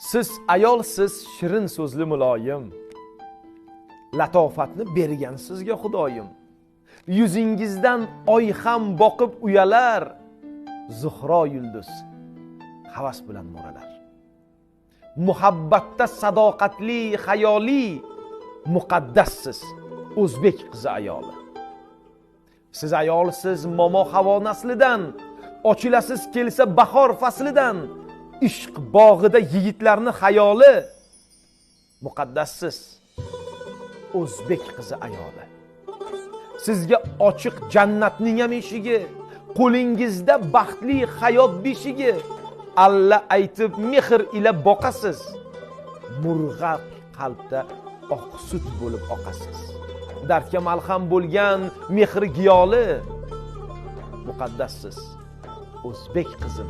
siz ayolsiz shirin so'zli muloyim. Latofatni bergan sizga xudoyim. Yuzingizdan oy ham boqib uyalar. Zuhro yulduz havas bilan mo'ralar. Muhabbatda sadoqatli hayoli muqaddassiz o'zbek qizi ayoli. Siz ayolsiz momo havo naslidan ochilasiz kelsa bahor faslidan ishq bog'ida yigitlarni xayoli. Muqaddassiz. O'zbek qizi ayoli. Sizga ochiq jannatning ham eshigi qo'lingizda baxtli hayot beshigi. Alla aytib mehr ila boqasiz. Murg'ab qalbda oq sut bo'lib oqasiz. Dardga malham bo'lgan mehri giyoli. Muqaddassiz. O'zbek qizim.